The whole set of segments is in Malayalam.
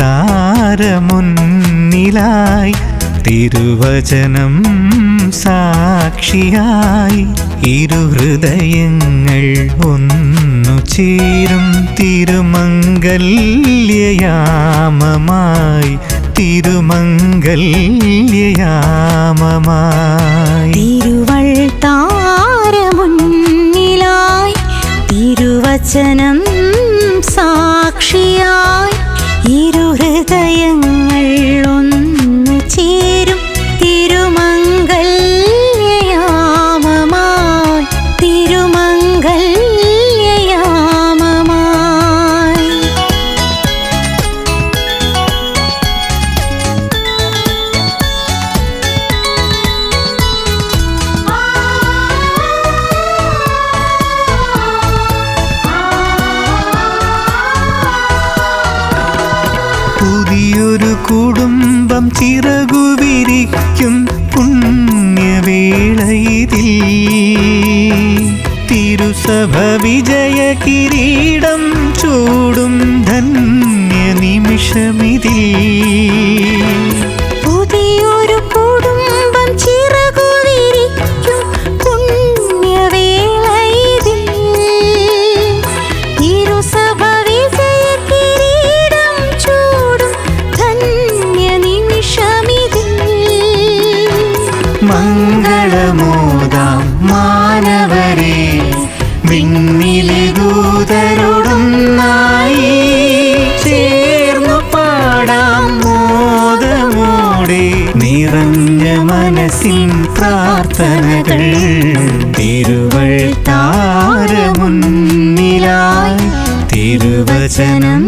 താരമുന്നിലായി തിരുവചനം സാക്ഷിയായി ഇരുഹൃദയങ്ങൾ ഒന്നു ചേരും തിരുമംഗല്യയാമമായി തിരുമംഗല്യയാമമായി തിരുവൾ താരമുന്നിലായി തിരുവചനം കുടുംബം ചിറകുവിരിക്കും പുണ്യവേളയിതിൽ. തിരുസഭ വിജയ കിരീടം ചൂടും ധന്യ നിമിഷമിതിൽ മനസ്സിൻ പ്രാർത്ഥനകൾ തിരുവൾ താരമുന്നിലായി തിരുവചനം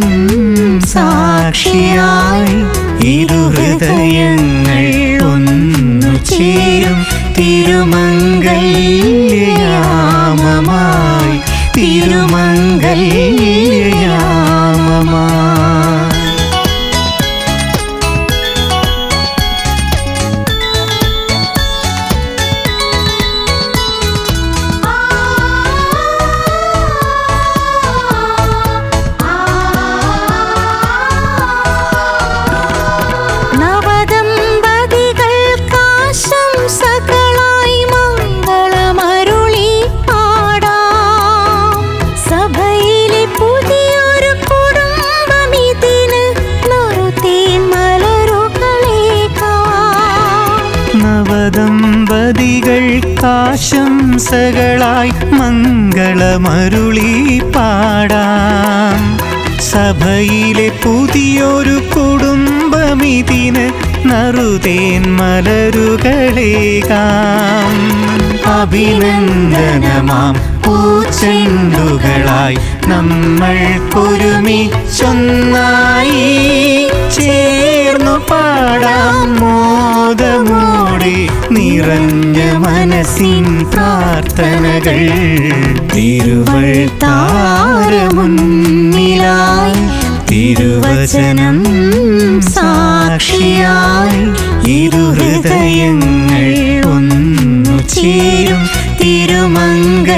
സാക്ഷിയായി ഇരുഹൃദയങ്ങൾ ഒന്നു ചേരും. നവദമ്പതികൾക്കാശംസകളായി മംഗളമരുളി പാടാം. സഭയിലെ പുതിയൊരു കുടുംബമിതിന് നറുതേൻ മലരുകളേകാം അഭിനന്ദനമാം പൂച്ചെണ്ടുകളായി ചൊന്നായി ചേർന്നു പാടാം മോദമോടെ നിറഞ്ഞ മനസ്സിൻ പ്രാർത്ഥനകൾ. തിരുവൾ താരമുന്നിലായി തിരുവചനം സാക്ഷിയായി ഇരു ഹൃദയങ്ങൾ ഒന്നു ചേരും തിരുമംഗല്യ.